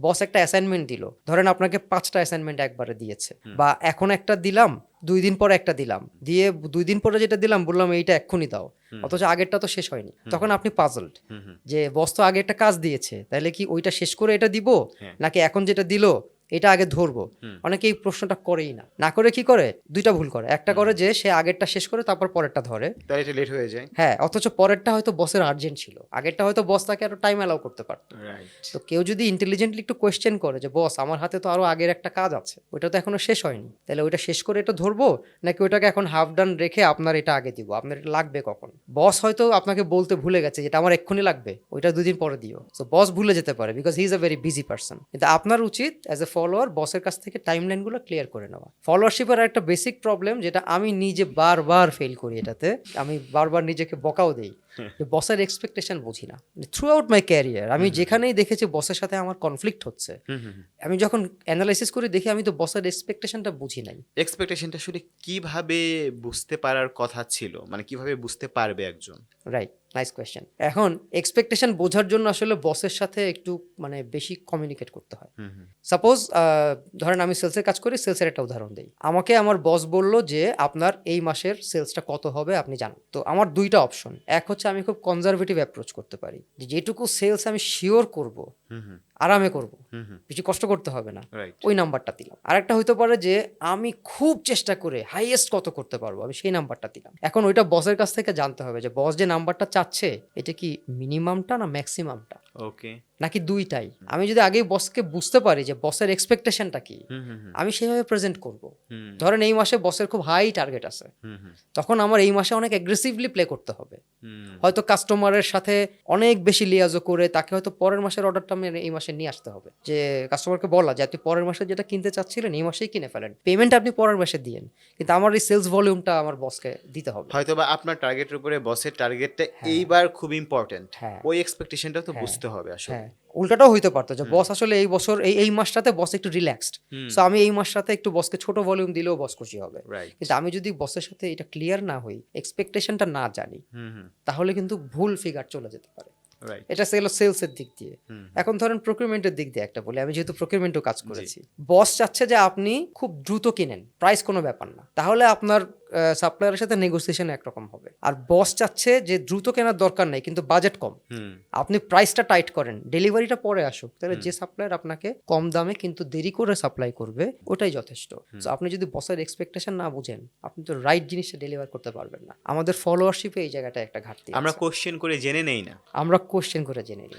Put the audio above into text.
বস একটা অ্যাসাইনমেন্ট দিল। ধরেন আপনাকে পাঁচটা অ্যাসাইনমেন্ট একবারে দিয়েছে। বা এখন একটা দিলাম দুই দিন পরে একটা দিলাম। দিয়ে দুই দিন পরে যেটা দিলাম বললাম এইটা এক্ষুনি দাও। অথচ আগেরটা তো শেষ হয়নি। তখন আপনি পাজলড যে বস তো আগে একটা কাজ দিয়েছে তাহলে কি ওইটা শেষ করে এটা দিব? হ্যাঁ। নাকি এখন যেটা দিল এটা আগে ধরবো। অনেকে এই প্রশ্নটা করেই না। না করে কি করে? দুইটা ভুল করে। একটা করে যে সে আগেরটা শেষ করে তারপর পরেরটা ধরে। এটা লেট হয়ে যায়। হ্যাঁ অথচ পরেরটা হয়তো বসের আর্জেন্ট ছিল। আগেরটা হয়তো বস তাকে আরও টাইম অ্যালাউ করতে পারতো। তো কেউ যদি ইন্টেলিজেন্টলি একটু কোয়েশ্চেন করে যে বস আমার হাতে তো আরও আগের একটা কাজ আছে। ওইটা তো এখনও শেষ হয়নি। তাহলে ওইটা শেষ করে এটা ধরবো? নাকি ওইটাকে এখন হাফ ডান রেখে আপনার এটা আগে দিব? আপনার এটা লাগবে কখন? বস হয়তো আপনাকে বলতে ভুলে গেছে যেটা আমার এক্ষুনি লাগবে। ওইটা দুদিন পরে দিও। তো বস ভুলে যেতে পারে because he is a very busy person কিন্তু আপনার উচিত অ্যাজ এ ফলোয়ার বসের কাছ থেকে টাইম লাইনগুলো ক্লিয়ার করে নেওয়া। ফলোয়ারশিপের একটা বেসিক প্রবলেম যেটা আমি নিজে বারবার ফেল করি এটাতে আমি বারবার নিজেকে বকাও দেই যে বসের এক্সপেকটেশন বুঝি না। থ্রু আউট মাই ক্যারিয়ার আমি যেখানেই দেখেছি বসের সাথে আমার কনফ্লিক্ট হচ্ছে আমি যখন অ্যানালাইসিস করে দেখি আমি তো বসের এক্সপেকটেশনটা বুঝি নাই। এক্সপেকটেশনটা আসলে কীভাবে বুঝতে পারার কথা ছিল? মানে কীভাবে বুঝতে পারবে একজন? রাইট নাইস কোয়েশ্চেন এখন এক্সপেকটেশন বোঝার জন্য আসলে বসের সাথে একটু মানে বেশি কমিউনিকেট করতে হয়। সাপোজ ধরেন আমি সেলসের কাজ করি সেলসের একটা উদাহরণ দিই। আমাকে আমার বস বলল যে আপনার এই মাসের সেলসটা কত হবে আপনি জানেন? তো আমার দুইটা অপশন এক হচ্ছে আমি খুব কনজারভেটিভ অ্যাপ্রোচ করতে পারি। যেটুকু সেলস আমি শিওর করব আরামে করব। বেশি কষ্ট করতে হবে না। ওই নাম্বারটা দিলাম। আরেকটা হইতে পারে যে আমি খুব চেষ্টা করে হাইয়েস্ট কত করতে পারব আমি সেই নাম্বারটা দিলাম। এখন ওইটা বসের কাছ থেকে জানতে হবে যে বস যে নাম্বারটা চাচ্ছে এটা কি মিনিমামটা না ম্যাক্সিমামটা ওকে নাকি দুইটাই? আমি যদি আগেই বসকে বুঝতে পারি যে বসের এক্সপেকটেশনটা কি আমি সেভাবে প্রেজেন্ট করব। ধরেন এই মাসে বসের খুব হাই টার্গেট আছে। তখন আমার এই মাসে অনেক অ্যাগ্রেসিভলি প্লে করতে হবে। হয়তো কাস্টমারের সাথে অনেক বেশি লিয়াজও করে তাকে হয়তো পরের মাসের অর্ডারটা আমি এই মাসে নিয়ে আসতে হবে। যে কাস্টমারকে বলা যে আপনি পরের মাসে যেটা কিনতে চাচ্ছিলেন এই মাসেই কিনে ফেলেন। পেমেন্ট আপনি পরের মাসে দিয়েন। কিন্তু আমার এই সেলস ভলিউমটা আমার বসকে দিতে হবে। হয়তো বা আপনার টার্গেটের উপরে বসের টার্গেটটা এইবার খুব ইম্পর্টেন্ট হ্যাঁ। ওই এক্সপেকটেশনটাও তো হ্যাঁ। বুঝতে হবে আসলে। হ্যাঁ। উল্টাটাও হইতে পারতো যে বস আসলে এই বছর এই এই মাসটাতে বস একটু রিল্যাক্সড। সো আমি এই মাসটাতে একটু বসকে ছোট ভলিউম দিলেও বস খুশি হবে। কিন্তু আমি যদি বসের সাথে এটা ক্লিয়ার না হই এক্সপেকটেশনটা না জানি। তাহলে কিন্তু ভুল ফিগার চলে যেতে পারে। এটা সেল সেলসের দিক দিয়ে। এখন ধরেন প্রকিউরমেন্টের দিক দিয়ে একটা বলি আমি যেহেতু প্রকিউরমেন্টও কাজ করেছি। বস চাচ্ছে যে আপনি খুব দ্রুত কিনেন প্রাইস কোনো ব্যাপার না। তাহলে আপনার সাপ্লায়ারের সাথে নেগোসিয়েশন একরকম হবে। আর বস চাচ্ছে যে দ্রুত কেনার দরকার নেই কিন্তু বাজেট কম। আপনি প্রাইসটা টাইট করেন ডেলিভারিটা পরে আসুক তাহলে যে সাপ্লায়ার আপনাকে কম দামে কিন্তু দেরি করে সাপ্লাই করবে ওটাই যথেষ্ট। আপনি যদি বসের এক্সপেকটেশন না বুঝেন আপনি তো রাইট জিনিসটা ডেলিভার করতে পারবেন না। আমাদের ফলোয়ারশিপে এই জায়গাটা একটা ঘাটতি আমরা। কোশ্চেন করে জেনে নেই না। আমরা কোশ্চেন করে জেনে নিই।